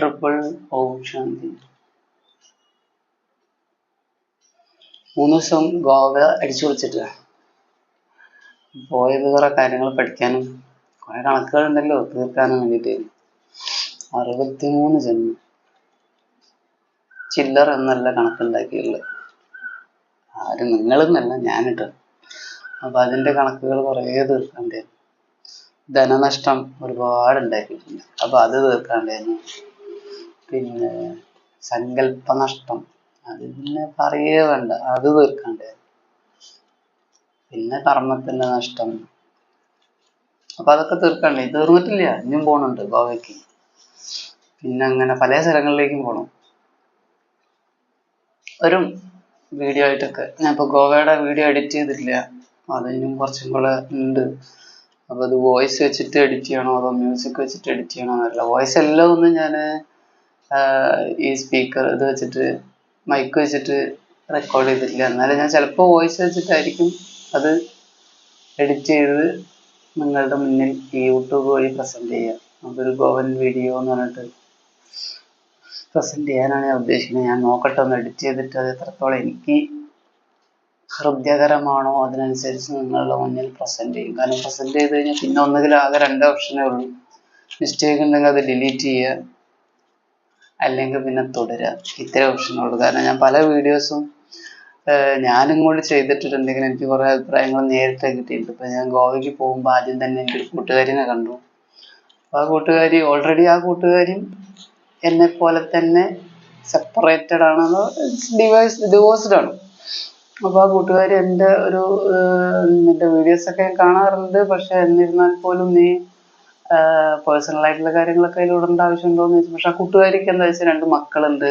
Triple ഓം മൂന്ന് ദിവസം ഗോവ അടിച്ചു പൊളിച്ചിട്ട് പോയത് കുറെ കാര്യങ്ങൾ പഠിക്കാനും കുറെ കണക്കുകൾ ഉണ്ടല്ലോ തീർക്കാനും വേണ്ടിയിട്ട്. അറുപത്തിമൂന്ന് ജന്മം. ചില്ലറ എന്നല്ല കണക്കുണ്ടാക്കിയുള്ളത് ആരും നിങ്ങളെന്നല്ല ഞാനിട്ട്. അപ്പൊ അതിന്റെ കണക്കുകൾ കുറേ തീർക്കണ്ടേ ധനനഷ്ടം ഒരുപാട് ഉണ്ടാക്കിയിട്ടുണ്ട് അപ്പൊ അത് തീർക്കാണ്ടായിരുന്നു. പിന്നെ സങ്കല്പ നഷ്ടം അത് പിന്നെ പറയേ വേണ്ട അത് തീർക്കാണ്ടായിരുന്നു പിന്നെ കർമ്മത്തിന്റെ നഷ്ടം. അപ്പൊ അതൊക്കെ തീർക്കണ്ടേ. തീർന്നിട്ടില്ല ഇനിയും പോണുണ്ട് ഗോവയ്ക്ക്. പിന്നെ അങ്ങനെ പല സ്ഥലങ്ങളിലേക്കും പോണം. വരും വീഡിയോ ആയിട്ടൊക്കെ. ഞാൻ ഇപ്പൊ ഗോവയുടെ വീഡിയോ എഡിറ്റ് ചെയ്തിട്ടില്ല. അതിനും കുറച്ചും കൂടെ ഉണ്ട്. അപ്പൊ അത് വോയിസ് വെച്ചിട്ട് എഡിറ്റ് ചെയ്യണോ അതോ മ്യൂസിക് വെച്ചിട്ട് എഡിറ്റ് ചെയ്യണോ എന്നറിയില്ല. വോയിസ് എല്ലാം ഒന്നും ഞാൻ ഈ സ്പീക്കർ ഇത് വെച്ചിട്ട് മൈക്ക് വെച്ചിട്ട് റെക്കോർഡ് ചെയ്തിട്ടില്ല. എന്നാലും ഞാൻ ചിലപ്പോൾ വോയിസ് വെച്ചിട്ടായിരിക്കും അത് എഡിറ്റ് ചെയ്ത് നിങ്ങളുടെ മുന്നിൽ ഈ യൂട്യൂബ് വഴി പ്രസന്റ് ചെയ്യുക. അതൊരു ഗോവൻ വീഡിയോ എന്ന് പറഞ്ഞിട്ട് പ്രസന്റ് ചെയ്യാനാണ് ഞാൻ ഉദ്ദേശിക്കുന്നത്. ഞാൻ നോക്കട്ടെ ഒന്ന് എഡിറ്റ് ചെയ്തിട്ട് അത് എത്രത്തോളം എനിക്ക് ഹൃദയകരമാണോ അതിനനുസരിച്ച് നിങ്ങളുടെ മുന്നിൽ പ്രസന്റ് ചെയ്യും. കാരണം പ്രസന്റ് ചെയ്ത് കഴിഞ്ഞാൽ പിന്നെ ഒന്നുകിൽ ആകെ രണ്ട് ഓപ്ഷനേ ഉള്ളൂ. മിസ്റ്റേക്ക് ഉണ്ടെങ്കിൽ അത് ഡിലീറ്റ് ചെയ്യുക. അല്ലെങ്കിൽ പിന്നെ തുടരുക ഇത്രേ ഓപ്ഷനേ ഉള്ളൂ കാരണം ഞാൻ പല വീഡിയോസും ഞാനും കൂടി ചെയ്തിട്ടുണ്ടെങ്കിൽ എനിക്ക് കുറേ അഭിപ്രായങ്ങൾ നേരിട്ട് കിട്ടിയിട്ടുണ്ട്. ഇപ്പം ഞാൻ ഗോവയ്ക്ക് പോകുമ്പോൾ ആദ്യം തന്നെ ഒരു കൂട്ടുകാരിനെ കണ്ടു. അപ്പോൾ ആ കൂട്ടുകാരി ഓൾറെഡി ആ കൂട്ടുകാരിയും എന്നെ പോലെ തന്നെ സെപ്പറേറ്റഡ് ആണല്ലോ ഡിവൈസ് ഡിവോഴ്സ്ഡ് ആണ്. അപ്പോൾ ആ കൂട്ടുകാരി എന്റെ ഒരു വീഡിയോസ് ഒക്കെ കാണാറുണ്ട്. പക്ഷെ എന്നിരുന്നാൽ പോലും നീ പേഴ്സണൽ ആയിട്ടുള്ള കാര്യങ്ങളൊക്കെ അതിൽ ഇടേണ്ട ആവശ്യമുണ്ടോ എന്ന് ചോദിച്ചു. പക്ഷെ ആ കൂട്ടുകാരിക്ക് എന്താ വെച്ചാൽ രണ്ട് മക്കളുണ്ട്.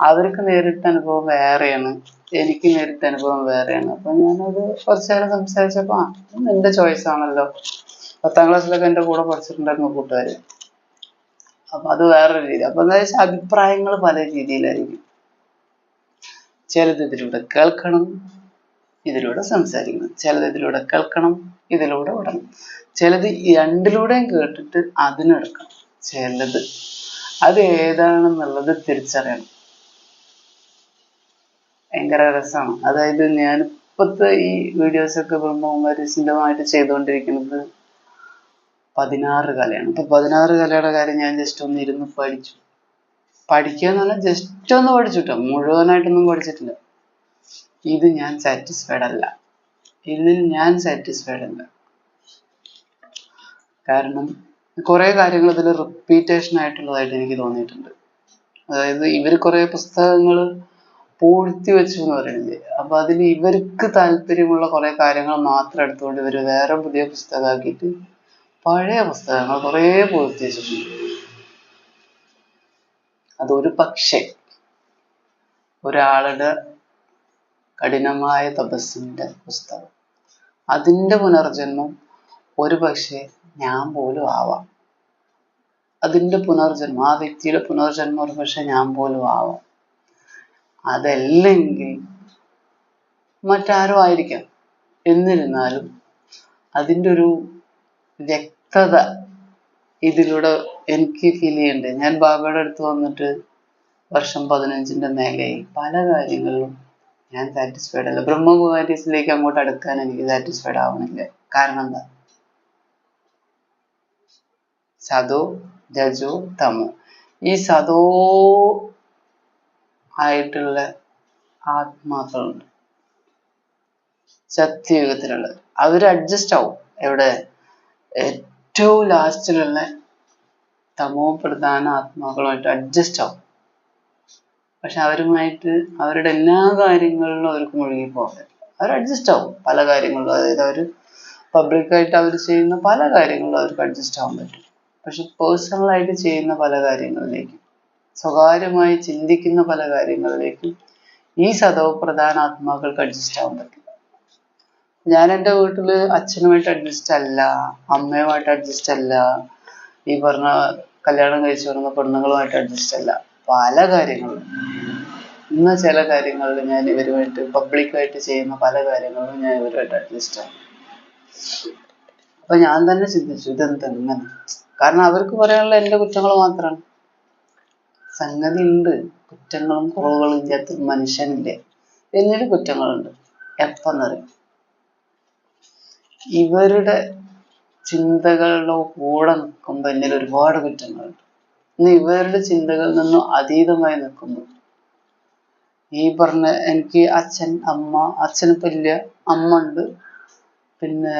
അവർക്ക് നേരിട്ട അനുഭവം വേറെയാണ്. എനിക്ക് നേരിട്ട അനുഭവം വേറെയാണ്. അപ്പൊ ഞാനത് കുറച്ചു നേരം സംസാരിച്ചപ്പോ ആ എന്റെ ചോയ്സ് ആണല്ലോ. പത്താം ക്ലാസ്സിലൊക്കെ എന്റെ കൂടെ പഠിച്ചിട്ടുണ്ടായിരുന്നു കൂട്ടുകാര്. അപ്പൊ അത് വേറൊരു രീതി. അപ്പൊ എന്താ വെച്ചാൽ അഭിപ്രായങ്ങൾ പല രീതിയിലായിരിക്കും. ചിലത് ഇതിലൂടെ കേൾക്കണം. ഇതിലൂടെ സംസാരിക്കണം. ചിലത് ഇതിലൂടെ കേൾക്കണം. ഇതിലൂടെ വിടണം ചിലത് രണ്ടിലൂടെയും കേട്ടിട്ട് അതിനെടുക്കണം. ചിലത് അത് ഏതാണെന്നുള്ളത് തിരിച്ചറിയണം. ഭയങ്കര രസമാണ്. അതായത് ഞാൻ ഇപ്പോഴത്തെ ഈ വീഡിയോസ് ഒക്കെ ബ്രഹ്മകുമാരിസിന്റെമായിട്ട് ചെയ്തുകൊണ്ടിരിക്കുന്നത് പതിനാറ് കലയാണ്. അപ്പൊ പതിനാറ് കലയുടെ കാര്യം ഞാൻ ജസ്റ്റ് ഒന്ന് ഇരുന്ന് പഠിച്ചു. പഠിക്കുക എന്ന് പറഞ്ഞാൽ ജസ്റ്റ് ഒന്ന് പഠിച്ചു കേട്ടോ മുഴുവനായിട്ടൊന്നും പഠിച്ചിട്ടില്ല. ഇത് ഞാൻ സാറ്റിസ്ഫൈഡ് അല്ല. ഇതിൽ ഞാൻ സാറ്റിസ്ഫൈഡ് അല്ല. കാരണം കുറേ കാര്യങ്ങൾ ഇതിൽ റിപ്പീറ്റേഷൻ ആയിട്ടുള്ളതായിട്ട് എനിക്ക് തോന്നിയിട്ടുണ്ട്. അതായത് ഇവർ കുറേ പുസ്തകങ്ങൾ പൂഴ്ത്തി വെച്ചു എന്ന് പറയുന്നത്. അപ്പൊ അതിൽ ഇവർക്ക് താല്പര്യമുള്ള കുറെ കാര്യങ്ങൾ മാത്രം എടുത്തുകൊണ്ട് ഇവർ വേറെ പുതിയ പുസ്തകമാക്കിയിട്ട് പഴയ പുസ്തകങ്ങൾ കുറെ പൂഴ്ത്തി വെച്ചിട്ടുണ്ട്. അതൊരു പക്ഷെ. ഒരാളുടെ കഠിനമായ തപസ്സിന്റെ പുസ്തകം. അതിന്റെ പുനർജന്മം ഒരു പക്ഷേ ഞാൻ പോലും ആവാം. അതിന്റെ പുനർജന്മം ആ വ്യക്തിയുടെ പുനർജന്മം ഒരു പക്ഷെ ഞാൻ പോലും ആവാം. അതല്ലെങ്കിൽ മറ്റാരോ ആയിരിക്കാം. എന്നിരുന്നാലും അതിന്റെ ഒരു വ്യക്തത ഇതിലൂടെ എനിക്ക് ഫീൽ ചെയ്യണ്ടേ? ഞാൻ ബാബയുടെ അടുത്ത് വന്നിട്ട് വർഷം പതിനഞ്ചിന്റെ മേലെയായി. പല കാര്യങ്ങളിലും ഞാൻ സാറ്റിസ്ഫൈഡ് അല്ല. ബ്രഹ്മകുമാരീസിലേക്ക് അങ്ങോട്ട് അടുക്കാൻ എനിക്ക് സാറ്റിസ്ഫൈഡ് ആവണില്ല. കാരണം എന്താ? സതോ രജോ തമോ. ഈ സതോ ആയിട്ടുള്ള ആത്മാക്കളുണ്ട്. സത്യയുഗത്തിലുള്ളത് അവർ അഡ്ജസ്റ്റ് ആവും. എവിടെ? ഏറ്റവും ലാസ്റ്റിലുള്ള തമോ പ്രധാന ആത്മാക്കളുമായിട്ട് അഡ്ജസ്റ്റ് ആവും. പക്ഷെ അവരുമായിട്ട് അവരുടെ എല്ലാ കാര്യങ്ങളിലും അവർക്ക് മുഴുകി പോകാൻ അവർ അഡ്ജസ്റ്റ് ആവും പല കാര്യങ്ങളിലും. അതായത് അവർ പബ്ലിക്കായിട്ട് അവർ ചെയ്യുന്ന പല കാര്യങ്ങളിലും അവർക്ക് അഡ്ജസ്റ്റ് ആവാൻ പറ്റും. പക്ഷെ പേഴ്സണലായിട്ട് ചെയ്യുന്ന പല കാര്യങ്ങളിലേക്കും സ്വകാര്യമായി ചിന്തിക്കുന്ന പല കാര്യങ്ങളിലേക്കും ഈ സദവ പ്രധാന ആത്മാക്കൾക്ക് അഡ്ജസ്റ്റ് ആവാൻ പറ്റും. ഞാൻ എന്റെ വീട്ടിൽ അച്ഛനുമായിട്ട് അഡ്ജസ്റ്റ് അല്ല അമ്മയുമായിട്ട് അഡ്ജസ്റ്റ് അല്ല ഈ പറഞ്ഞ കല്യാണം കഴിച്ചു വരുന്ന പെണ്ണുങ്ങളുമായിട്ട് അഡ്ജസ്റ്റ് അല്ല പല കാര്യങ്ങളും. ഇന്ന് ചില കാര്യങ്ങളിൽ ഞാൻ ഇവരുമായിട്ട് പബ്ലിക്കായിട്ട് ചെയ്യുന്ന പല കാര്യങ്ങളും ഞാൻ ഇവരുമായിട്ട് അഡ്ജസ്റ്റ് ആവും അപ്പൊ ഞാൻ തന്നെ ചിന്തിച്ചു ഇതെന്താ ഇങ്ങനെ? കാരണം അവർക്ക് പറയാനുള്ള എന്റെ കുറ്റങ്ങൾ മാത്രമാണ്. സംഗതി ഉണ്ട് കുറ്റങ്ങളും കുറവുകളും ഇല്ലാത്ത മനുഷ്യനില്ല? എന്നിൽ കുറ്റങ്ങളുണ്ട്. എപ്പെന്നറിയും ഇവരുടെ ചിന്തകളുടെ കൂടെ നിൽക്കുമ്പോൾ എന്നിൽ ഒരുപാട് കുറ്റങ്ങളുണ്ട്. ഇന്ന് ഇവരുടെ ചിന്തകളിൽ നിന്നും അതീതമായി നിൽക്കുമ്പോൾ ഈ പറഞ്ഞ എനിക്ക് അച്ഛൻ അമ്മ അച്ഛനിപ്പം ഇല്ല അമ്മ ഉണ്ട്. പിന്നെ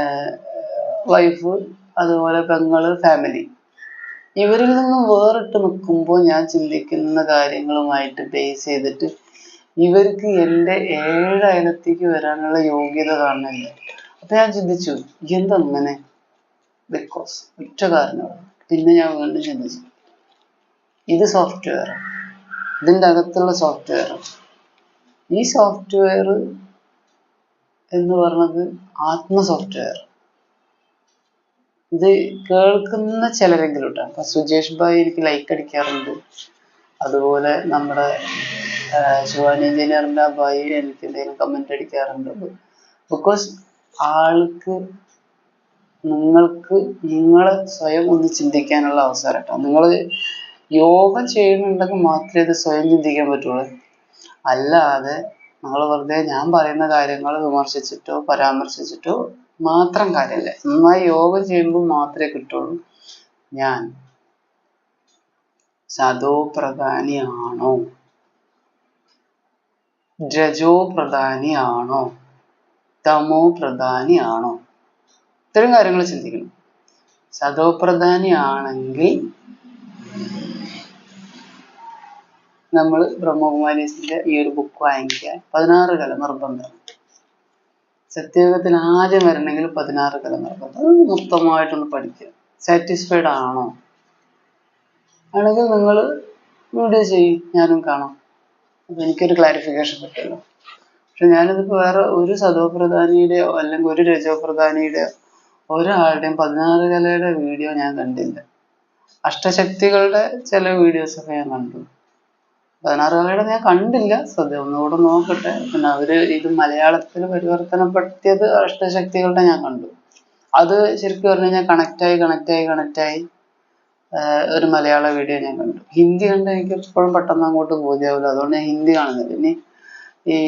വൈഫ് അതുപോലെ പെങ്ങൾ ഫാമിലി ഇവരിൽ നിന്നും വേറിട്ട് നിൽക്കുമ്പോൾ ഞാൻ ചിന്തിക്കുന്ന കാര്യങ്ങളുമായിട്ട് ബേസ് ചെയ്തിട്ട് ഇവർക്ക് എന്റെ ഏഴ് അയലത്തേക്ക് വരാനുള്ള യോഗ്യത കാണുന്നില്ല. അപ്പൊ ഞാൻ ചിന്തിച്ചു എന്തങ്ങനെ ബിക്കോസ് ഒറ്റ കാരണമാണ് പിന്നെ ഞാൻ വീണ്ടും ചിന്തിച്ചു ഇത് സോഫ്റ്റ്വെയർ ഇതിന്റെ അകത്തുള്ള സോഫ്റ്റ്വെയർ ഈ സോഫ്റ്റ്വെയർ എന്ന് പറഞ്ഞത് ആത്മ സോഫ്റ്റ്വെയർ ഇത് കേൾക്കുന്ന ചിലരെങ്കിലും കേട്ടോ അപ്പൊ സുജേഷ് ഭായ് എനിക്ക് ലൈക്ക് അടിക്കാറുണ്ട്. അതുപോലെ നമ്മുടെ ശിവാനി എഞ്ചിനീയറിന്റെ ആ ഭായി എനിക്ക് എന്തെങ്കിലും കമന്റ് അടിക്കാറുണ്ട്. ബിക്കോസ് ആൾക്ക് നിങ്ങൾക്ക് നിങ്ങളെ സ്വയം ഒന്ന് ചിന്തിക്കാനുള്ള അവസരം കേട്ടോ നിങ്ങൾ യോഗ ചെയ്യുന്നുണ്ടെങ്കിൽ മാത്രമേ ഇത് സ്വയം ചിന്തിക്കാൻ പറ്റുള്ളൂ. അല്ലാതെ നിങ്ങൾ വെറുതെ ഞാൻ പറയുന്ന കാര്യങ്ങൾ വിമർശിച്ചിട്ടോ പരാമർശിച്ചിട്ടോ മാത്രം കാര്യമില്ല നന്നായി യോഗ ചെയ്യുമ്പോൾ മാത്രമേ കിട്ടുള്ളൂ. ഞാൻ സദോ പ്രധാനിയാണോ രജോ പ്രധാനിയാണോ തമോ പ്രധാനിയാണോ ഇത്തരം കാര്യങ്ങൾ ചിന്തിക്കണം. സദോ പ്രധാനിയാണെങ്കിൽ നമ്മൾ ബ്രഹ്മകുമാരീസിന്റെ ഈ ഒരു ബുക്ക് വാങ്ങിക്കാൻ പതിനാറ് കല നിർബന്ധം. സത്യയുഗത്തിൽ ആദ്യം വരണമെങ്കിൽ പതിനാറ് കല നിർബന്ധം അത് മൊത്തമായിട്ടൊന്ന് പഠിക്കുക. സാറ്റിസ്ഫൈഡ് ആണോ? ആണെങ്കിൽ നിങ്ങൾ വീഡിയോ ചെയ്യും ഞാനും കാണാം. അപ്പൊ എനിക്കൊരു ക്ലാരിഫിക്കേഷൻ പറ്റുമല്ലോ. പക്ഷെ ഞാനിതിപ്പോൾ വേറെ ഒരു സദോപ്രധാനിയുടെയോ അല്ലെങ്കിൽ ഒരു രജോപ്രധാനിയുടെയോ ഒരാളുടെയും പതിനാറ് കലയുടെ വീഡിയോ ഞാൻ കണ്ടില്ല. അഷ്ടശക്തികളുടെ ചില വീഡിയോസ് ഒക്കെ ഞാൻ കണ്ടു. പതിനാറ് കളിയുടെ ഞാൻ കണ്ടില്ല. സദ്യ ഒന്നുകൂടെ നോക്കട്ടെ. പിന്നെ അവർ ഇത് മലയാളത്തിൽ പരിവർത്തനപ്പെടുത്തിയത് അഷ്ടശക്തികളുടെ ഞാൻ കണ്ടു. അത് ശരിക്കും പറഞ്ഞു കഴിഞ്ഞാൽ കണക്റ്റായി കണക്റ്റായി കണക്റ്റായി ഒരു മലയാള വീഡിയോ ഞാൻ കണ്ടു. ഹിന്ദി കണ്ട് എനിക്ക് എപ്പോഴും പെട്ടെന്ന് അങ്ങോട്ട് ബോധ്യമാവില്ല അതുകൊണ്ട് ഞാൻ ഹിന്ദി കാണുന്നില്ല. ഇനി ഈ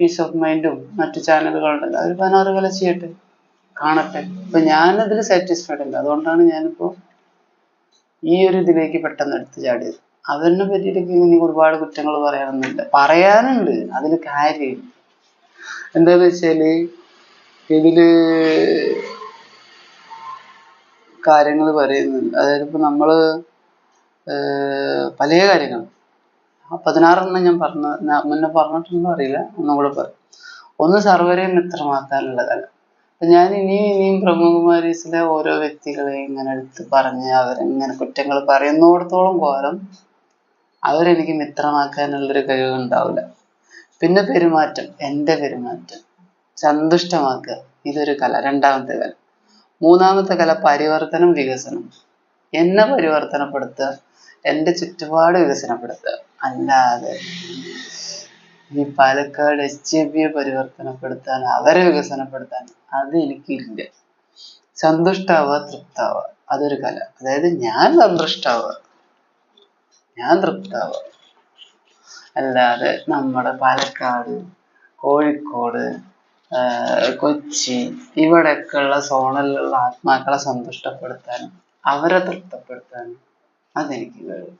പീസ് ഓഫ് മൈൻഡും മറ്റു ചാനലുകളുണ്ട് അവർ പതിനാറ് കല ചെയ്യട്ടെ. കാണട്ടെ. അപ്പൊ ഞാനതിൽ സാറ്റിസ്ഫൈഡ് അല്ല അതുകൊണ്ടാണ് ഞാനിപ്പോ ഈ ഒരു ഇതിലേക്ക് പെട്ടെന്ന് എടുത്ത് ചാടിയത്. അവരിനെ പറ്റിയിട്ടൊക്കെ ഇനി ഒരുപാട് കുറ്റങ്ങൾ പറയാനൊന്നുമില്ല പറയാനുണ്ട്. അതിന് കാര്യം. എന്താന്ന് വെച്ചാൽ ഇതിൽ കാര്യങ്ങൾ പറയുന്നുണ്ട്. അതായത് ഇപ്പൊ നമ്മൾ പല കാര്യങ്ങൾ പതിനാറെണ്ണം ഞാൻ പറഞ്ഞ മുന്നേ പറഞ്ഞിട്ടുണ്ടോ അറിയില്ല. ഒന്നും കൂടെ പറയും ഒന്ന് സർവരെയും മിത്രമാക്കാനുള്ള കല അപ്പൊ ഞാൻ ഇനിയും ഇനിയും ബ്രഹ്മകുമാരീസിലെ ഓരോ വ്യക്തികളെ ഇങ്ങനെ എടുത്ത് പറഞ്ഞ് അവരിങ്ങനെ കുറ്റങ്ങൾ പറയുന്നോടത്തോളം കാലം അവരെനിക്ക് മിത്രമാക്കാനുള്ളൊരു കഴിവ് ഉണ്ടാവില്ല പിന്നെ പെരുമാറ്റം എന്റെ പെരുമാറ്റം. സന്തുഷ്ടമാക്കുക ഇതൊരു കല. രണ്ടാമത്തെ കല. മൂന്നാമത്തെ കല പരിവർത്തനം വികസനം. എന്നെ പരിവർത്തനപ്പെടുത്തുക എന്റെ ചുറ്റുപാട് വികസനപ്പെടുത്തുക. അല്ലാതെ ഈ പാലക്കാട് എച്ച് എ ബിയെ പരിവർത്തനപ്പെടുത്താൻ അവരെ വികസനപ്പെടുത്താൻ അത് എനിക്കില്ല. സന്തുഷ്ടാവുക തൃപ്താവുക. അതൊരു കല. അതായത് ഞാൻ സന്തുഷ്ടാവുക. ഞാൻ തൃപ്താവുക അല്ലാതെ നമ്മുടെ പാലക്കാട് കോഴിക്കോട് കൊച്ചി ഇവിടെയൊക്കെയുള്ള സോണിലുള്ള ആത്മാക്കളെ സന്തുഷ്ടപ്പെടുത്താനും അവരെ തൃപ്തപ്പെടുത്താനും അതെനിക്ക് കഴിയും.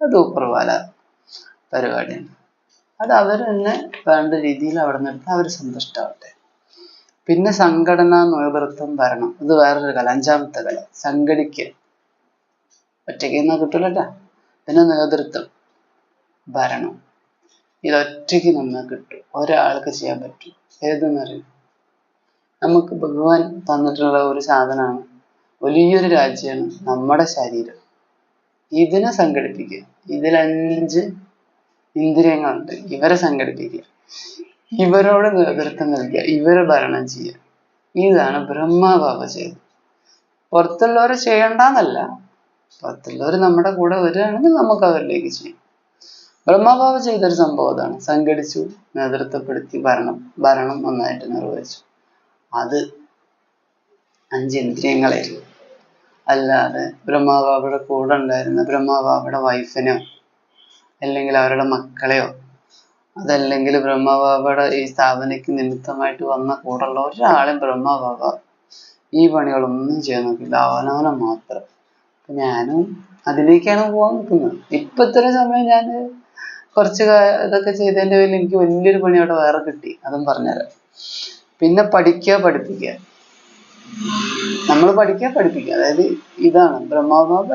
അത് ഉപ്രവാല പരിപാടിയാണ്. അത് അവർ തന്നെ വേണ്ട രീതിയിൽ അവിടെ നിർത്തി അവർ സന്തുഷ്ടാവട്ടെ പിന്നെ സംഘടന നേതൃത്വം ഭരണം ഇത് വേറൊരു കല. അഞ്ചാമത്തെ കല. സംഘടിക്കുക. ഒറ്റയ്ക്ക് നിന്നാൽ കിട്ടൂലട്ടാ. പിന്നെ നേതൃത്വം ഭരണം ഇതൊറ്റയ്ക്ക് നമ്മൾ കിട്ടും. ഒരാൾക്ക് ചെയ്യാൻ പറ്റും. ഏതെന്നറിയും? നമുക്ക് ഭഗവാൻ തന്നിട്ടുള്ള ഒരു സാധനമാണ്. വലിയൊരു രാജ്യമാണ് നമ്മുടെ ശരീരം. ഇതിനെ സംഘടിപ്പിക്കുക. ഇതിൽ അഞ്ച് ഇന്ദ്രിയങ്ങളുണ്ട്. ഇവരെ സംഘടിപ്പിക്കുക. ഇവരോട് നേതൃത്വം നൽകുക. ഇവരെ ഭരണം ചെയ്യുക. ഇതാണ് ബ്രഹ്മാബാബ ചെയ്തത്. പുറത്തുള്ളവരെ ചെയ്യണ്ടെന്നല്ല. പുറത്തുള്ളവർ നമ്മുടെ കൂടെ വരികയാണെങ്കിൽ നമുക്ക് അവരിലേക്ക് ചെയ്യാം. ബ്രഹ്മബാബ ചെയ്തൊരു സംഭവം അതാണ്. സംഘടിച്ചു നേതൃത്വപ്പെടുത്തി ഭരണം ഭരണം നന്നായിട്ട് നിർവഹിച്ചു. അത് അഞ്ച് ഇന്ദ്രിയങ്ങളായിരുന്നു. അല്ലാതെ ബ്രഹ്മാബാബയുടെ കൂടെ ഉണ്ടായിരുന്ന ബ്രഹ്മബാബയുടെ വൈഫിനെയോ അല്ലെങ്കിൽ അവരുടെ മക്കളെയോ അതല്ലെങ്കിൽ ബ്രഹ്മബാബയുടെ ഈ സ്ഥാപനയ്ക്ക് നിമിത്തമായിട്ട് വന്ന കൂടെയുള്ള ഒരാളും ബ്രഹ്മബാബ ഈ പണികളൊന്നും ചെയ്യാൻ നോക്കില്ല അവനവനെ മാത്രം. ഞാനും അതിലേക്കാണ് പോകാൻ നിൽക്കുന്നത്. ഇപ്പൊ ഇത്ര സമയം ഞാൻ കുറച്ച് ഇതൊക്കെ ചെയ്തതിന്റെ പേരിൽ എനിക്ക് വലിയൊരു പണി അവിടെ വേറെ കിട്ടി. അതും പറഞ്ഞുതരാം. പിന്നെ പഠിക്കുക പഠിപ്പിക്കുക നമ്മൾ പഠിക്കുക പഠിപ്പിക്കുക അതായത് ഇതാണ്. ബ്രഹ്മബാബ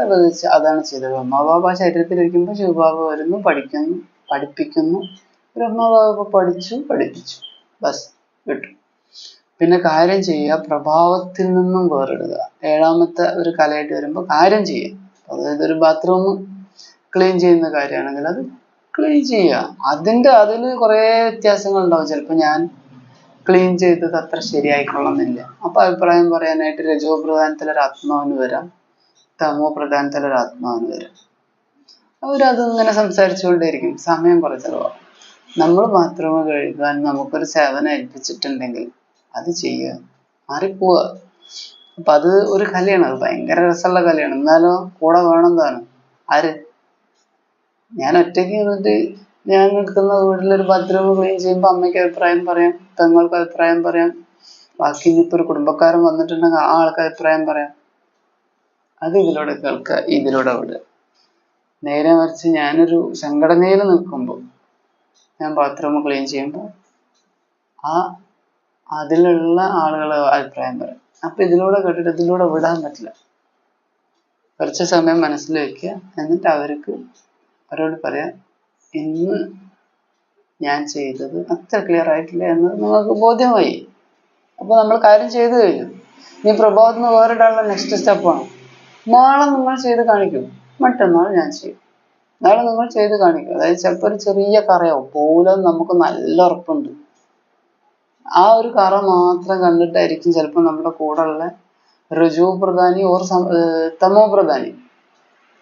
അതാണ് ചെയ്തത്. ബ്രഹ്മബാബ ശരീരത്തിലിരിക്കുമ്പോൾ ശിവബാബ വരുന്നു പഠിക്കുന്നു പഠിപ്പിക്കുന്നു. ബ്രഹ്മബാബ പഠിച്ചു പഠിപ്പിച്ചു. ബസ് വിട്ടു. പിന്നെ കാര്യം ചെയ്യുക പ്രഭാവത്തിൽ നിന്നും വേറിടുക. ഏഴാമത്തെ ഒരു കലയായിട്ട് വരുമ്പോൾ കാര്യം ചെയ്യുക. അതായത് ഒരു ബാത്റൂം ക്ലീൻ ചെയ്യുന്ന കാര്യമാണെങ്കിൽ അത് ക്ലീൻ ചെയ്യുക. അതിന്റെ അതിൽ കുറേ വ്യത്യാസങ്ങൾ ഉണ്ടാവും. ചിലപ്പോൾ ഞാൻ ക്ലീൻ ചെയ്തത് അത്ര ശരിയായിക്കൊള്ളുന്നില്ല. അപ്പൊ അഭിപ്രായം പറയാനായിട്ട് രജോ പ്രധാനത്തിൽ ഒരു ആത്മാവിന് വരാം. തമോ പ്രധാനത്തിൽ ഒരു ആത്മാവിന് വരാം. അവരത് ഇങ്ങനെ സംസാരിച്ചുകൊണ്ടേയിരിക്കും. സമയം കുറെ ചെലവാകും നമ്മൾ ബാത്റൂം കഴുകാൻ നമുക്കൊരു സേവനം ഏൽപ്പിച്ചിട്ടുണ്ടെങ്കിൽ അത് ചെയ്യുക മാറിപ്പോവുക അപ്പൊ അത് ഒരു കലയാണ്. അത് ഭയങ്കര രസമുള്ള കലയാണ്. എന്നാലോ കൂടെ വേണം താനും. ആര്? ഞാൻ ഒറ്റയ്ക്ക് നിന്നിട്ട് ഞാൻ നിൽക്കുന്ന വീട്ടിലൊരു ബാത്റൂം ക്ലീൻ ചെയ്യുമ്പോൾ അമ്മയ്ക്ക് അഭിപ്രായം പറയാം. പെങ്ങൾക്ക് അഭിപ്രായം പറയാം. ബാക്കി ഇനിയിപ്പോ ഒരു കുടുംബക്കാരൻ വന്നിട്ടുണ്ടെങ്കിൽ ആ ആൾക്ക് അഭിപ്രായം പറയാം. അത് ഇതിലൂടെ കേൾക്കുക. ഇതിലൂടെ വിടുക. നേരെ മറിച്ച് ഞാനൊരു സംഘടനയിൽ നിൽക്കുമ്പോൾ ഞാൻ ബാത്റൂം ക്ലീൻ ചെയ്യുമ്പോൾ ആ അതിലുള്ള ആളുകളെ അഭിപ്രായം പറയും. അപ്പൊ ഇതിലൂടെ കേട്ടിട്ട് ഇതിലൂടെ വിടാൻ പറ്റില്ല. കുറച്ച് സമയം മനസ്സിൽ വെക്കുക. എന്നിട്ട് അവർക്ക് അവരോട് പറയാം ഇന്ന് ഞാൻ ചെയ്തത് അത്ര ക്ലിയർ ആയിട്ടില്ല എന്ന് നിങ്ങൾക്ക് ബോധ്യമായി. അപ്പൊ നമ്മൾ കാര്യം ചെയ്തു കഴിഞ്ഞു. ഇനി പ്രഭാവത്തിൽ നിന്ന് വേറിടാനുള്ള നെക്സ്റ്റ് സ്റ്റെപ്പാണ് നാളെ നിങ്ങൾ ചെയ്ത് കാണിക്കും. മറ്റന്നാൾ ഞാൻ ചെയ്യും. നാളെ നിങ്ങൾ ചെയ്ത് കാണിക്കും. അതായത് ചിലപ്പോൾ ഒരു ചെറിയ കറയാവും. പോലും നമുക്ക് നല്ല ഉറപ്പുണ്ട്. ആ ഒരു കറ മാത്രം കണ്ടിട്ടായിരിക്കും ചിലപ്പോൾ നമ്മുടെ കൂടെ ഉള്ള ഋജു പ്രധാനി ഓർ തമോ പ്രധാനി.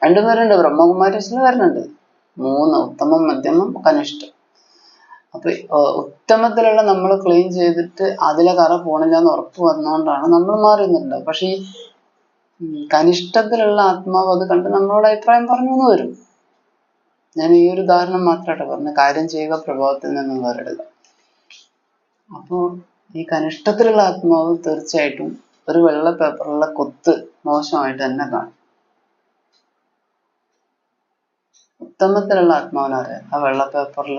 രണ്ടും പേരുണ്ട് ബ്രഹ്മകുമാരീസിൽ വരുന്നുണ്ട്. മൂന്ന് ഉത്തമം മധ്യമം കനിഷ്ഠം. അപ്പൊ ഉത്തമത്തിലുള്ള നമ്മൾ ക്ലീൻ ചെയ്തിട്ട് അതിലെ കറ പോണില്ല എന്ന് ഉറപ്പ് വന്നുകൊണ്ടാണ് നമ്മൾ മാറുന്നുണ്ട് പക്ഷെ ഈ കനിഷ്ഠത്തിലുള്ള ആത്മാവ് അത് കണ്ട് നമ്മളോട് അഭിപ്രായം പറഞ്ഞു എന്ന് വരും. ഞാൻ ഈ ഒരു ഉദാഹരണം മാത്രമായിട്ട് പറഞ്ഞു. കാര്യം ചെയ്യുക പ്രഭാവത്തിൽ നിന്നും വേറിടുക. അപ്പോ ഈ കനിഷ്ഠത്തിലുള്ള ആത്മാവ് തീർച്ചയായിട്ടും ഒരു വെള്ള പേപ്പറുള്ള കൊത്ത് മോശമായിട്ട് തന്നെ കാണും. ഉത്തമത്തിലുള്ള ആത്മാവിനെ അറിയാം ആ വെള്ള പേപ്പറിൽ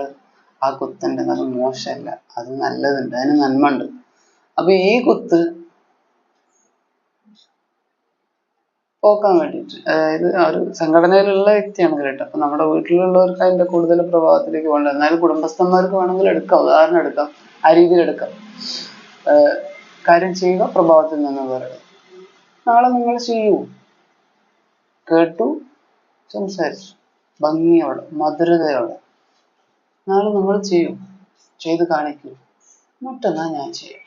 ആ കുത്തുണ്ടെങ്കിൽ അത് മോശമല്ല. അത് നല്ലതുണ്ട്. അതിന് നന്മ ഉണ്ട്. അപ്പൊ ഈ കുത്ത് പോക്കാൻ വേണ്ടിയിട്ട്. അതായത് ആ ഒരു സംഘടനയിലുള്ള വ്യക്തിയാണ് കേട്ടോ. അപ്പൊ നമ്മുടെ വീട്ടിലുള്ളവർക്ക് അതിന്റെ കൂടുതൽ പ്രഭാവത്തിലേക്ക് പോകണ്ട എന്നാലും കുടുംബസ്ഥന്മാർക്ക് വേണമെങ്കിൽ എടുക്കാം. ഉദാഹരണം എടുക്കാം. ആ രീതിയിൽ എടുക്കാം. കാര്യം ചെയ്യുക പ്രഭാവത്തിൽ നിന്ന് പറയുക. നാളെ നിങ്ങൾ ചെയ്യൂ. കേട്ടു സംസാരിച്ചു. ഭംഗിയോടെ മധുരതയോടെ. നാളെ നിങ്ങൾ ചെയ്യൂ. ചെയ്ത് കാണിക്കൂ. മറ്റന്നാൾ ഞാൻ ചെയ്യും.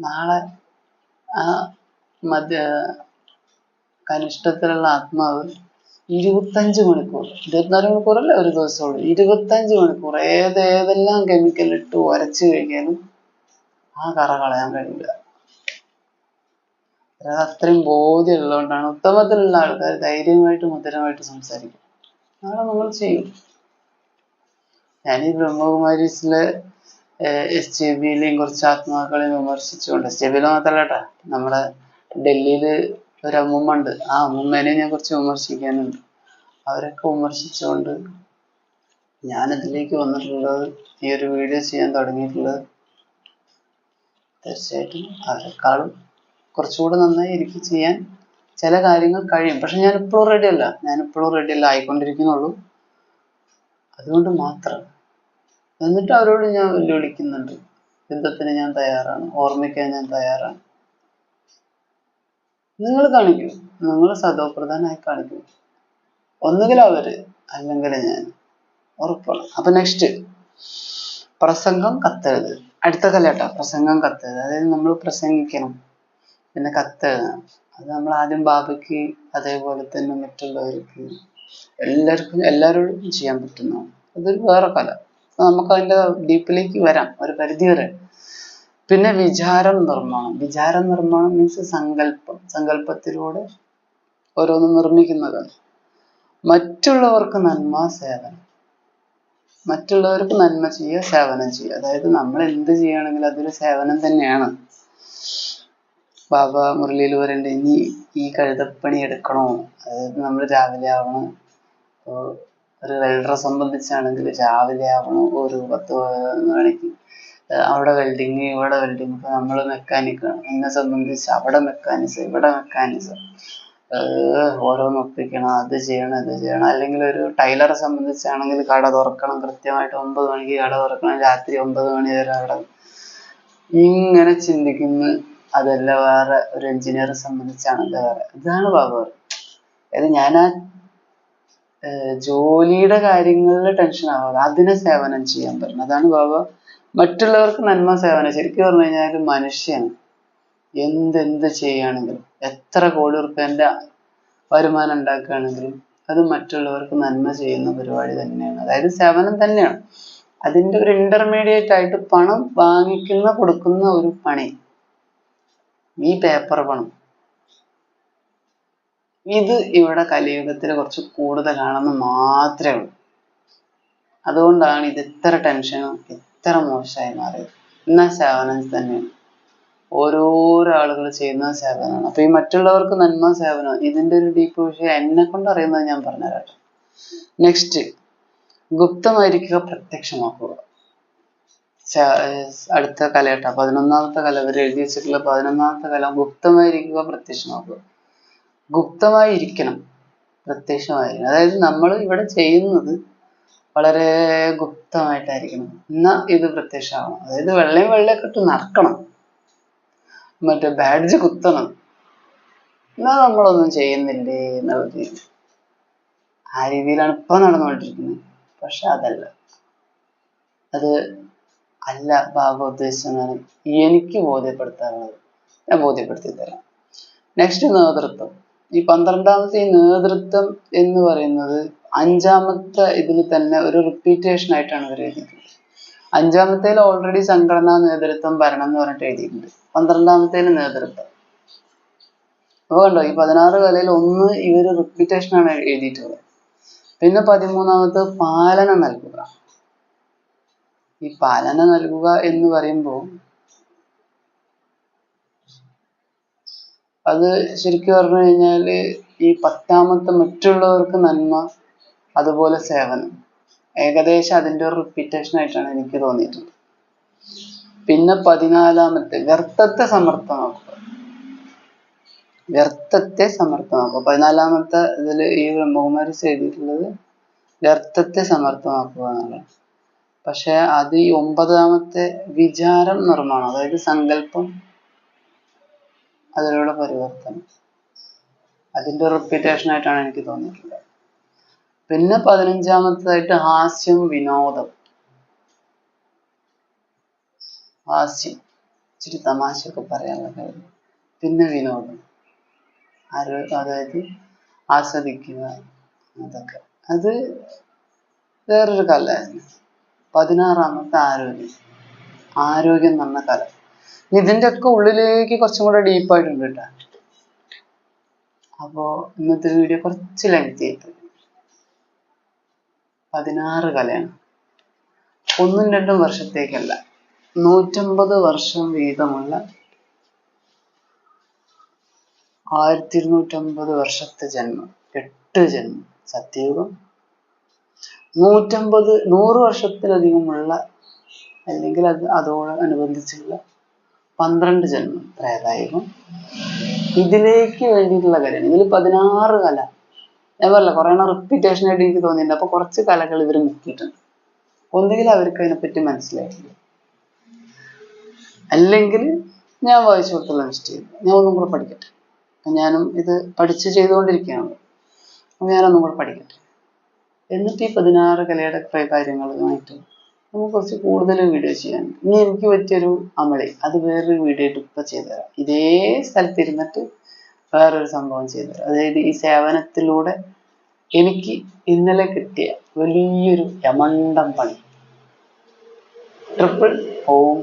നാളെ ആ മധ്യ കനിഷ്ഠത്തിലുള്ള ആത്മാവ് ഇരുപത്തഞ്ച് മണിക്കൂർ. ഇരുപത്തിനാല് മണിക്കൂറല്ല? ഒരു ദിവസമുള്ളൂ. ഇരുപത്തഞ്ച് മണിക്കൂർ. ഏത് ഏതെല്ലാം കെമിക്കൽ ഇട്ട് ഉരച്ചു കഴിഞ്ഞാലും ആ കറ കളയാൻ കഴിയില്ല. അത് അത്രയും ബോധ്യം ഉള്ളതുകൊണ്ടാണ് ഉത്തമത്തിലുള്ള ആൾക്കാർ ധൈര്യമായിട്ട് മധുരമായിട്ട് സംസാരിക്കും. നാളെ നമ്മൾ ചെയ്യും ഞാൻ ഈ ബ്രഹ്മകുമാരീസിലെ എസ് ജെ ബിയിലെയും കുറച്ച് ആത്മാക്കളെയും വിമർശിച്ചുകൊണ്ട് എസ് ജെ ബിയിൽ മാത്രമല്ല കേട്ടാ നമ്മുടെ ഡൽഹിയിൽ ഒരു അമ്മൂമ്മ ഉണ്ട് ആ അമ്മൂമ്മേനെ ഞാൻ കുറച്ച് വിമർശിക്കാനുണ്ട്. അവരൊക്കെ വിമർശിച്ചുകൊണ്ട് ഞാൻ ഇതിലേക്ക് വന്നിട്ടുള്ളത് ഈ ഒരു വീഡിയോ ചെയ്യാൻ തുടങ്ങിയിട്ടുള്ളത്. തീർച്ചയായിട്ടും അവരെക്കാളും കുറച്ചുകൂടെ നന്നായി എനിക്ക് ചെയ്യാൻ ചില കാര്യങ്ങൾ കഴിയും. പക്ഷെ ഞാൻ ഇപ്പോഴും റെഡി അല്ല. ഞാൻ ഇപ്പോഴും റെഡി അല്ല ആയിക്കൊണ്ടിരിക്കുന്നുള്ളൂ. അതുകൊണ്ട് മാത്രം. എന്നിട്ട് അവരോട് ഞാൻ വെല്ലുവിളിക്കുന്നുണ്ട്. യുദ്ധത്തിന് ഞാൻ തയ്യാറാണ്. ഓർമ്മിക്കാൻ ഞാൻ തയ്യാറാണ്. നിങ്ങൾ കാണിക്കൂ നിങ്ങൾ സദോപ്രധാനായി കാണിക്കൂ. ഒന്നുകിൽ അവർ അല്ലെങ്കിൽ ഞാൻ. ഉറപ്പാണ്. അപ്പൊ നെക്സ്റ്റ് പ്രസംഗം കത്തരുത് അടുത്ത കലയാട്ടോ പ്രസംഗം കത്തരുത് അതായത് നമ്മൾ പ്രസംഗിക്കണം. പിന്നെ കത്തെഴുതണം. അത് നമ്മൾ ആദ്യം ബാബയ്ക്ക് അതേപോലെ തന്നെ മറ്റുള്ളവർക്ക് എല്ലാവർക്കും എല്ലാവരോടും ചെയ്യാൻ പറ്റുന്നതാണ്. അതൊരു വേറെ കല. നമുക്ക് അതിന്റെ ഡീപ്പിലേക്ക് വരാം. ഒരു പരിധി വരെ. പിന്നെ വിചാരം നിർമ്മാണം. വിചാരം നിർമ്മാണം മീൻസ് സങ്കല്പം. സങ്കല്പത്തിലൂടെ ഓരോന്ന് നിർമ്മിക്കുന്നതാണ് മറ്റുള്ളവർക്ക് നന്മ സേവനം. മറ്റുള്ളവർക്ക് നന്മ ചെയ്യുക സേവനം ചെയ്യുക. അതായത് നമ്മൾ എന്ത് ചെയ്യുകയാണെങ്കിലും അതൊരു സേവനം തന്നെയാണ്. ബാബ പറയണ്ട ഇനി ഈ കഴുതപ്പണി എടുക്കണോ? അതായത് നമ്മൾ രാവിലെ ആവണം. ഒരു വെൽഡറെ സംബന്ധിച്ചാണെങ്കിൽ രാവിലെ ആവണം. ഒരു പത്ത് മണിക്ക് അവിടെ വെൽഡിങ് ഇവിടെ വെൽഡിങ് ഇപ്പൊ നമ്മൾ മെക്കാനിക് എന്നെ സംബന്ധിച്ച് അവിടെ മെക്കാനിസം ഇവിടെ മെക്കാനിസം ഓരോന്ന് ഒപ്പിക്കണം അത് ചെയ്യണം ഇത് ചെയ്യണം. അല്ലെങ്കിൽ ഒരു ടൈലറെ സംബന്ധിച്ചാണെങ്കിൽ കട തുറക്കണം. കൃത്യമായിട്ട് ഒമ്പത് മണിക്ക് കട തുറക്കണം. രാത്രി ഒമ്പത് മണി വരെ അവിടെ. ഇങ്ങനെ ചിന്തിക്കുന്ന അതല്ല വേറെ ഒരു എഞ്ചിനീയറെ സംബന്ധിച്ചാണെങ്കിൽ വേറെ. ഇതാണ് പവർ അതായത് ഞാൻ ആ ജോലിയുടെ കാര്യങ്ങളിൽ ടെൻഷൻ ആവാതെ അതിനെ സേവനം ചെയ്യാൻ പറ്റണം അതാണ് ബാബ മറ്റുള്ളവർക്ക് നന്മ സേവനം. ശരിക്കും പറഞ്ഞു കഴിഞ്ഞാൽ മനുഷ്യൻ എന്തെന്ത് ചെയ്യുകയാണെങ്കിലും എത്ര കോടി റുപ്യന്റെ വരുമാനം ഉണ്ടാക്കുകയാണെങ്കിലും അത് മറ്റുള്ളവർക്ക് നന്മ ചെയ്യുന്ന പരിപാടി തന്നെയാണ്. അതായത് സേവനം തന്നെയാണ്. അതിന്റെ ഒരു ഇന്റർമീഡിയറ്റ് ആയിട്ട് പണം വാങ്ങിക്കുന്ന കൊടുക്കുന്ന ഒരു പണി. ഈ പേപ്പർ പണം. ഇത് ഇവിടെ കലിയുഗത്തിൽ കുറച്ച് കൂടുതലാണെന്ന് മാത്രമേ ഉള്ളൂ. അതുകൊണ്ടാണ് ഇത് ഇത്ര ടെൻഷനും ഇത്ര മോശമായി മാറിയത്. എന്നാൽ സേവനം തന്നെയാണ് ഓരോരോ ആളുകൾ ചെയ്യുന്ന സേവനമാണ്. അപ്പൊ ഈ മറ്റുള്ളവർക്ക് നന്മ സേവനം ഇതിന്റെ ഒരു ഡീപ്പ് വിഷയം എന്നെ കൊണ്ട് അറിയുന്നത് ഞാൻ പറഞ്ഞുതരാം നെക്സ്റ്റ് ഗുപ്തമായിരിക്കുക പ്രത്യക്ഷമാക്കുക. അടുത്ത കലയട്ട. പതിനൊന്നാമത്തെ കല ഇവർ എഴുതി വെച്ചിട്ടുള്ള പതിനൊന്നാമത്തെ കല ഗുപ്തമായിരിക്കുക പ്രത്യക്ഷമാക്കുക. ഗുപ്തമായിരിക്കണം പ്രത്യക്ഷമായിരിക്കണം. അതായത് നമ്മൾ ഇവിടെ ചെയ്യുന്നത് വളരെ ഗുപ്തമായിട്ടായിരിക്കണം. എന്നാ ഇത് പ്രത്യക്ഷമാവണം. അതായത് വെള്ളയും വെള്ളയൊക്കെ ഇട്ട് നടക്കണം മറ്റേ ബാഡ്ജ് കുത്തണം. എന്നാ നമ്മളൊന്നും ചെയ്യുന്നില്ലേ എന്നുള്ള രീതി ആ രീതിയിലാണ് ഇപ്പൊ നടന്നുകൊണ്ടിരിക്കുന്നത്. പക്ഷെ അതല്ല. അത് അല്ല ബാബ ഉദ്ദേശിച്ചെന്നാണ് എനിക്ക് ബോധ്യപ്പെടുത്താനുള്ളത്. ഞാൻ ബോധ്യപ്പെടുത്തി തരാം. നെക്സ്റ്റ് നേതൃത്വം. ഈ പന്ത്രണ്ടാമത്തെ ഈ നേതൃത്വം എന്ന് പറയുന്നത് അഞ്ചാമത്തെ ഇതിൽ തന്നെ ഒരു റിപ്പീറ്റേഷൻ ആയിട്ടാണ് ഇവർ എഴുതിയിട്ടുള്ളത്. അഞ്ചാമത്തേൽ ഓൾറെഡി സംഘടനാ നേതൃത്വം ഭരണം എന്ന് പറഞ്ഞിട്ട് എഴുതിയിട്ടുണ്ട്. പന്ത്രണ്ടാമത്തേൽ നേതൃത്വം. അപ്പൊ കണ്ടോ ഈ പതിനാറ് കലയിൽ ഒന്ന് ഇവർ റിപ്പീറ്റേഷൻ ആണ് എഴുതിയിട്ടുള്ളത്. പിന്നെ പതിമൂന്നാമത്തെ പാലന നൽകുക. ഈ പാലന നൽകുക എന്ന് പറയുമ്പോൾ അത് ശരിക്കും പറഞ്ഞു കഴിഞ്ഞാൽ ഈ പത്താമത്തെ മറ്റുള്ളവർക്ക് നന്മ അതുപോലെ സേവനം ഏകദേശം അതിന്റെ ഒരു റിപ്പീറ്റേഷൻ ആയിട്ടാണ് എനിക്ക് തോന്നിയിട്ടുള്ളത്. പിന്നെ പതിനാലാമത്തെ വ്യർത്ഥത്തെ സമർത്ഥമാക്കുക. വ്യർത്ഥത്തെ സമർത്ഥമാക്കുക. പതിനാലാമത്തെ ഇതിൽ ഈ ബ്രഹ്മകുമാരി ചെയ്തിട്ടുള്ളത് വ്യർത്ഥത്തെ സമർത്ഥമാക്കുക എന്നുള്ളത് പക്ഷെ അത് ഈ ഒമ്പതാമത്തെ വിചാരം നിർമ്മാണം അതായത് സങ്കല്പം അതിലൂടെ പരിവർത്തനം. അതിന്റെ റിപ്പീറ്റേഷൻ ആയിട്ടാണ് എനിക്ക് തോന്നിയിട്ടുള്ളത്. പിന്നെ പതിനഞ്ചാമത്തേതായിട്ട് ഹാസ്യം വിനോദം. ഹാസ്യം. ഇച്ചിരി തമാശയൊക്കെ പറയാനുള്ള കാര്യം പിന്നെ വിനോദം. ആരോ അതായത് ആസ്വദിക്കുക അതൊക്കെ. അത് വേറൊരു കലയായിരുന്നു. പതിനാറാമത്തെ ആരോഗ്യം. ആരോഗ്യം എന്ന് കല. ഇതിന്റെ ഒക്കെ ഉള്ളിലേക്ക് കുറച്ചും കൂടെ ഡീപ്പായിട്ടുണ്ട് കേട്ടോ. അപ്പോൾ ഇന്നത്തെ വീഡിയോ കുറച്ച് ലെങ്തി ആയിപ്പോയി പതിനാറ് കലയാണ്. ഒന്നും രണ്ടും വർഷത്തേക്കല്ല. നൂറ്റമ്പത് വർഷം വീതമുള്ള ആയിരത്തി ഇരുന്നൂറ്റമ്പത് വർഷത്തെ ജന്മം. എട്ട് ജന്മം. സത്യയുഗം നൂറ്റമ്പത് നൂറ് വർഷത്തിലധികമുള്ള അല്ലെങ്കിൽ അത് അതോട് അനുബന്ധിച്ചുള്ള പന്ത്രണ്ട് ജന്മം ത്രേതായുഗം ഇതിലേക്ക് വേണ്ടിയിട്ടുള്ള കലയാണ്. ഇതിൽ പതിനാറ് കല. ഞാൻ പറഞ്ഞില്ല കുറെ എണ്ണം റിപ്പീറ്റേഷൻ ആയിട്ട് എനിക്ക് തോന്നിയിട്ടുണ്ട്. അപ്പൊ കുറച്ച് കലകൾ ഇവർ മുക്കിയിട്ടുണ്ട് ഒന്നുകിൽ അവർക്ക് അതിനെപ്പറ്റി മനസ്സിലായിട്ടില്ല. അല്ലെങ്കിൽ ഞാൻ വായിച്ചു കൊടുത്തുള്ള ചെയ്തു. ഞാൻ ഒന്നും കൂടെ പഠിക്കട്ടെ. അപ്പൊ ഞാനും ഇത് പഠിച്ച് ചെയ്തുകൊണ്ടിരിക്കുകയാണ്. അപ്പൊ ഞാനൊന്നും കൂടെ പഠിക്കട്ടെ. എന്നിട്ട് ഈ പതിനാറ് കലയുടെ കാര്യങ്ങളുമായിട്ട് നമുക്ക് കുറച്ച് കൂടുതൽ വീഡിയോ ചെയ്യാൻ. ഇനി എനിക്ക് പറ്റിയൊരു അമളി. അത് വേറൊരു വീഡിയോ ആയിട്ട് ഇപ്പൊ ചെയ്തുതരാം ഇതേ സ്ഥലത്ത് ഇരുന്നിട്ട് വേറൊരു സംഭവം ചെയ്തുതരാം അതായത് ഈ സേവനത്തിലൂടെ എനിക്ക് ഇന്നലെ കിട്ടിയ വലിയൊരു യമണ്ടം പണി. ട്രിപ്പിൾ ഓം